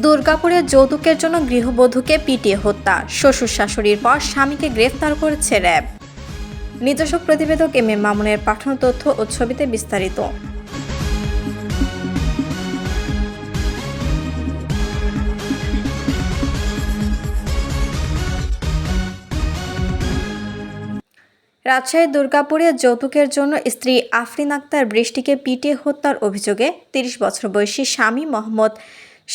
দুর্গাপুরে যৌতুকের জন্য গৃহবধূকে পিটিয়ে হত্যা। শ্বশুর শাশুড়ির পর স্বামীকে গ্রেফতার করেছে র্যাব। নিজস্ব প্রতিবেদক এম এ মামুনের পাঠানো তথ্য ও ছবিতে বিস্তারিত। রাজশাহীর দুর্গাপুরে যৌতুকের জন্য স্ত্রী আফরিন আক্তার বৃষ্টিকে পিটিয়ে হত্যার অভিযোগে তিরিশ বছর বয়সী স্বামী মোহাম্মদ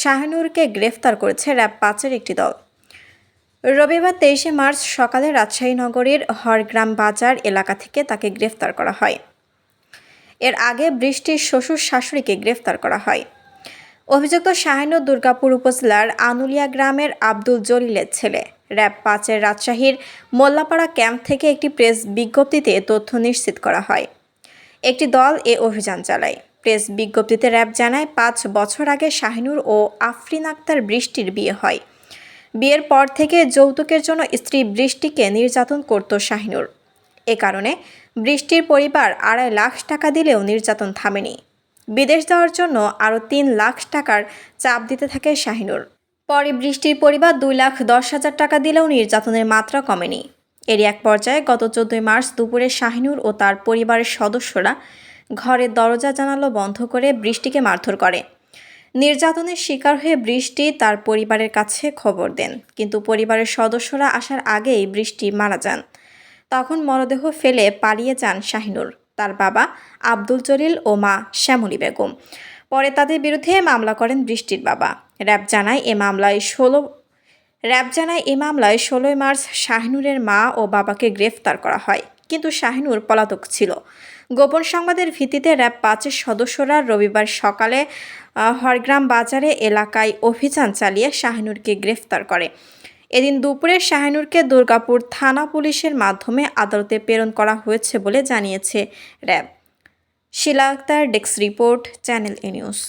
শাহানুরকে গ্রেফতার করেছে র্যাব পাঁচের একটি দল। রবিবার তেইশে মার্চ সকালে রাজশাহী নগরীর হরগ্রাম বাজার এলাকা থেকে তাকে গ্রেফতার করা হয়। এর আগে বৃষ্টির শ্বশুর শাশুড়িকে গ্রেফতার করা হয়। অভিযুক্ত শাহিনুর দুর্গাপুর উপজেলার আনুলিয়া গ্রামের আব্দুল জলিলের ছেলে। র্যাব পাঁচের রাজশাহীর মোল্লাপাড়া ক্যাম্প থেকে একটি প্রেস বিজ্ঞপ্তিতে তথ্য নিশ্চিত করা হয়। একটি দল এ অভিযান চালায়। প্রেস বিজ্ঞপ্তিতে র্যাব জানায়, পাঁচ বছর আগে শাহিনুর ও আফরিন আক্তার বৃষ্টির বিয়ে হয়। বিয়ের পর থেকে যৌতুকের জন্য স্ত্রী বৃষ্টিকে নির্যাতন করত শাহিনুর। এ কারণে বৃষ্টির পরিবার আড়াই লাখ টাকা দিলেও নির্যাতন থামেনি। বিদেশ যাওয়ার জন্য আরও তিন লাখ টাকার চাপ দিতে থাকে শাহিনুর। পরে বৃষ্টির পরিবার দুই লাখ দশ হাজার টাকা দিলেও নির্যাতনের মাত্রা কমেনি। এর এক পর্যায়ে গত চোদ্দই মার্চ দুপুরে শাহিনুর ও তার পরিবারের সদস্যরা ঘরের দরজা জানালো বন্ধ করে বৃষ্টিকে মারধর করে। নির্যাতনের শিকার হয়ে বৃষ্টি তার পরিবারের কাছে খবর দেন। কিন্তু পরিবারের সদস্যরা আসার আগেই বৃষ্টি মারা যান। তখন মরদেহ ফেলে পালিয়ে যান শাহিনুর। তার বাবা আব্দুল জলিল ও মা শ্যামলী বেগম। পরে তাদের বিরুদ্ধে মামলা করেন বৃষ্টির বাবা। র্যাব জানায় এ মামলায় ষোলো র্যাব জানায় এ মামলায় ষোলোই মার্চ শাহিনুরের মা ও বাবাকে গ্রেফতার করা হয়। কিন্তু শাহিনুর পলাতক ছিল। গোপন সংবাদের ভিত্তিতে র্যাব পাঁচের সদস্যরা রবিবার সকালে হরগ্রাম বাজারে এলাকায় অভিযান চালিয়ে শাহিনুরকে গ্রেফতার করে। এদিন দুপুরে শাহিনুরকে দুর্গাপুর থানা পুলিশের মাধ্যমে আদালতে প্রেরণ করা হয়েছে বলে জানিয়েছে RAB. Shila Akter desk report, channel A news.